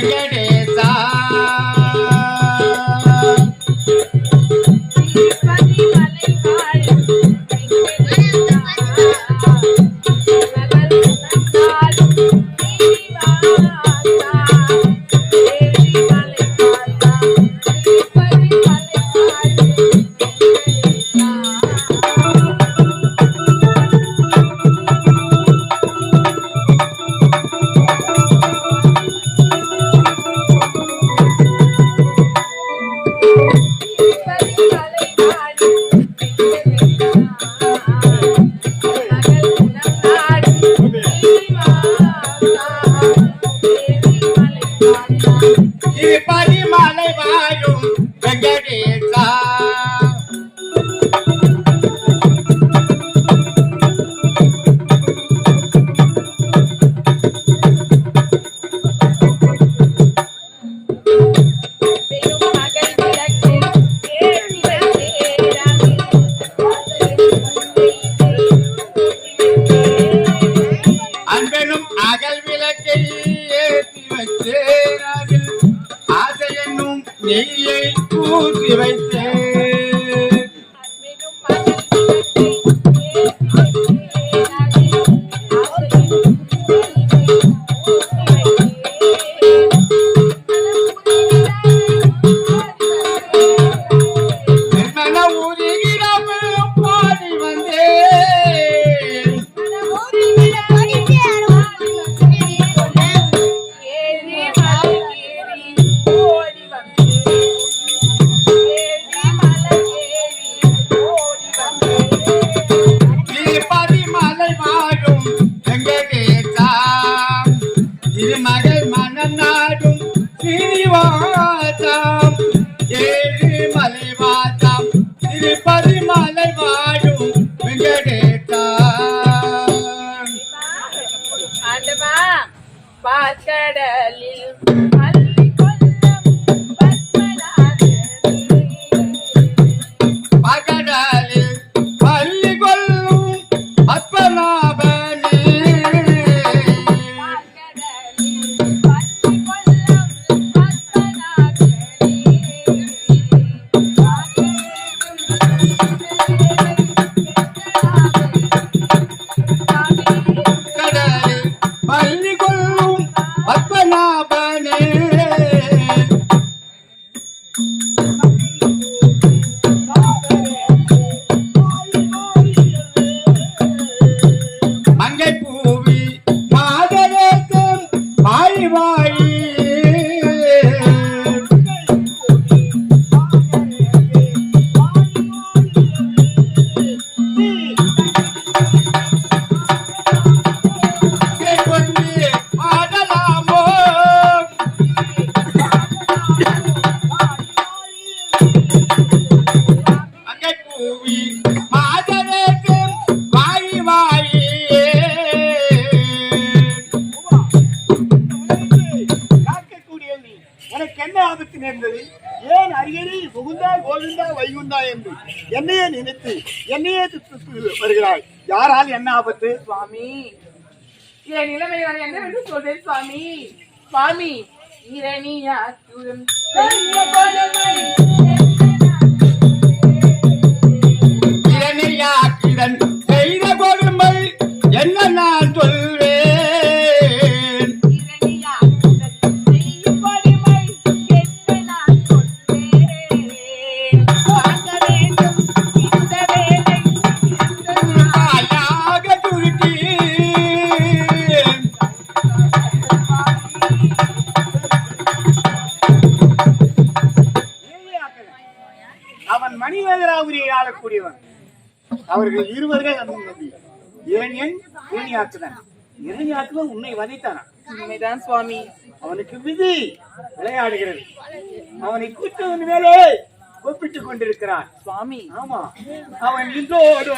forget it. நெய்யை ஊற்றி வைத்தேன். வாழும் அரியணை முகுந்தா கோவிந்தா வைகுந்தா என்று என்னையே நினைத்து என்னையே வருகிறாய். யாரால் என்ன ஆபத்து? சுவாமி என் நிலைமை நான் என்னவென்று சொல்றேன் சுவாமி. சுவாமி இரணியாற்றும் பெரிய ஆளக்கூடியவன் அவர்கள் இருவர்கள் என் ஏனியாக்குதான் இறையாக்குவன் உன்னை வதைத்தானா உண்மைதான் சுவாமி. அவனுக்கு விதி விளையாடுகிறது. அவனை கூட்டவன் மேலே ஒப்பிட்டுக் கொண்டிருக்கிறான் சுவாமி. ஆமா. அவன் இன்றோடு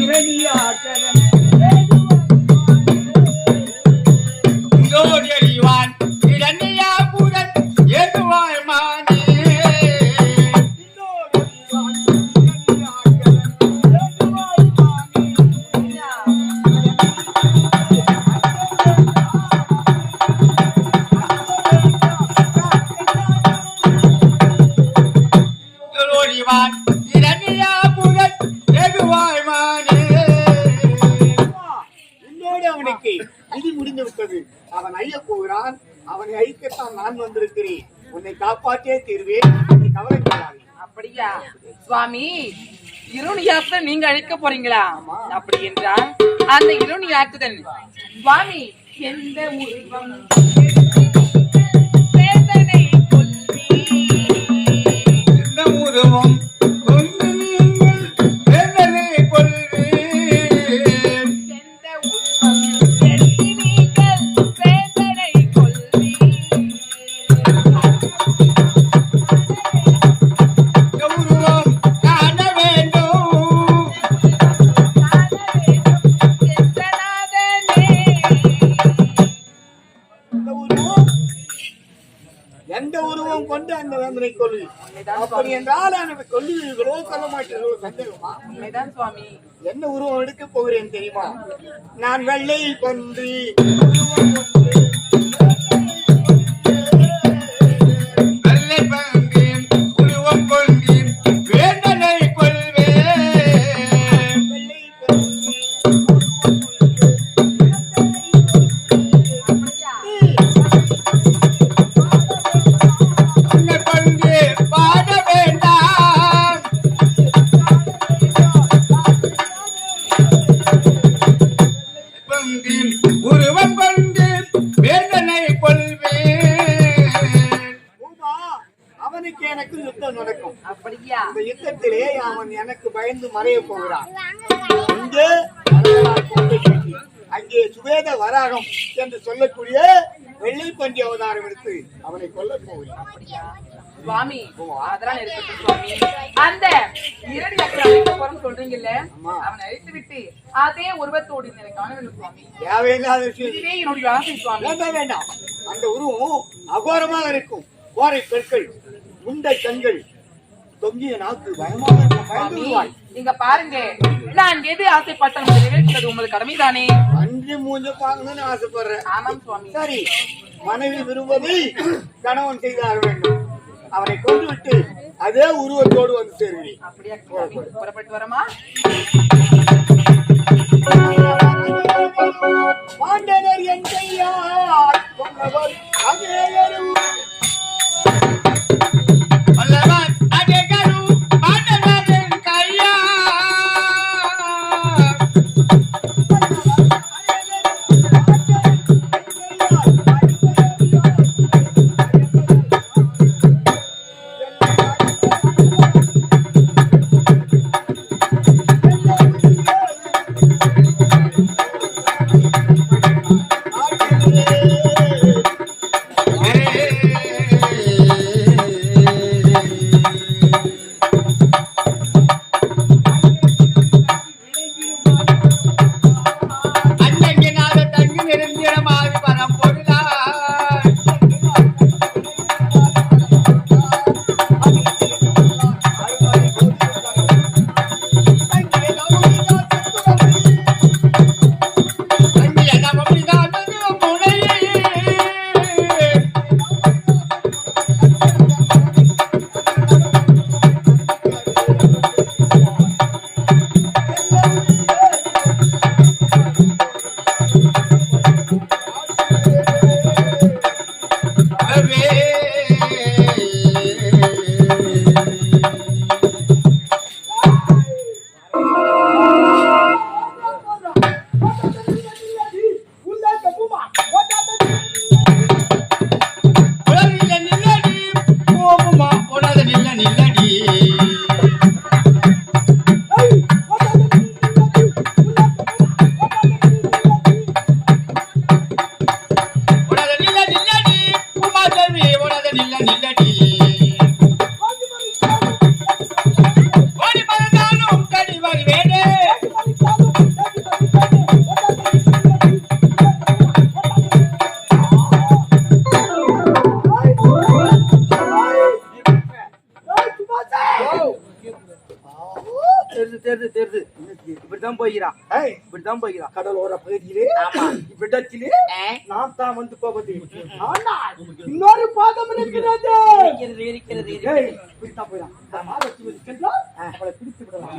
இரணியாக்கவன் இந்தோடி அறிவான் விதி முடிந்து விட்டது அவன் ஐய போகிறான். அவனை ஐக்கத்தான் நான் வந்திருக்கிறேன். உன்னை காப்பாற்றே தீர்வேன் நீ கவலைப்படாதே. அப்படியா? சுவாமி இருணியாக்க நீங்க அழைக்க போறீங்களா? அப்படி என்றால் அந்த இருணியாக்குதல் சுவாமி எந்த உருவம்? வேந்தனை கொள்ளு. அப்படி என்றால் அவனை கொல்லுவீர்களோ கொல்ல மாட்டீர்களோ சந்தேகமா உண்மைதான் சுவாமி. என்ன உருவம் எடுக்க போகிறேன் தெரியுமா? நான் வெள்ளை பன்றி. அந்த யுத்தத்திலே அவன் எனக்கு பயந்து மறைய போகிறான். இங்கே அங்கே சுவேத வராகம் என்று சொல்லக்கூடிய வெள்ளை பன்றி அவதாரம் எடுத்து அவனை கொல்ல போகிறான். சுவாமி அதெல்லாம் இருக்கட்டும் சுவாமி. அந்த இரண்டு அழைக்க போறோம்னு சொல்றீங்கல்ல. அவனை அழைத்து விட்டு அதே உருவத்தோடு எனக்கு காண வேண்டும் சுவாமி. தேவையில்லாத விஷயம். இது. இதுவே என்னுடைய ஆசை சுவாமி. வேண்டாம் வேண்டாம். அந்த உருவம் அகோரமாக இருக்கும். கோரை பெண்கள் முண்டை கண்கள் தொங்கிய நாக்கு பயமாக. இங்க பாருங்க. நான் எது ஆசைப்பட்டேன் அதை நிறைவேற்றுவது உங்களது கடமைதானே? அன்றி மூஞ்ச பார்க்கணும்னு ஆசைப்படுறேன். ஆமாம் சுவாமி. சரி மனைவி விரும்பதை கணவன் செய்தாக வேண்டும். அவனை கொண்டு விட்டு அதே உருவத்தோடு வந்து சேருவேன். அப்படியா புறப்பட்டு வரமா? பாண்டனர் என் கையால் கொண்டவர் நிரந்திரமாகி தெரிது தெரிது. இப்படிதான் போகிறான் ஏய், இப்படிதான் போகிறான் கடலோர பகுதியிலே இவ்விடத்திலே ஆ? நாம் தான் வந்து போவது இன்னொரு பாதம் இருக்கிறது. இருக்கிறது இப்படித்தான் போயிடான் அவளை பிடித்து விடலாம்.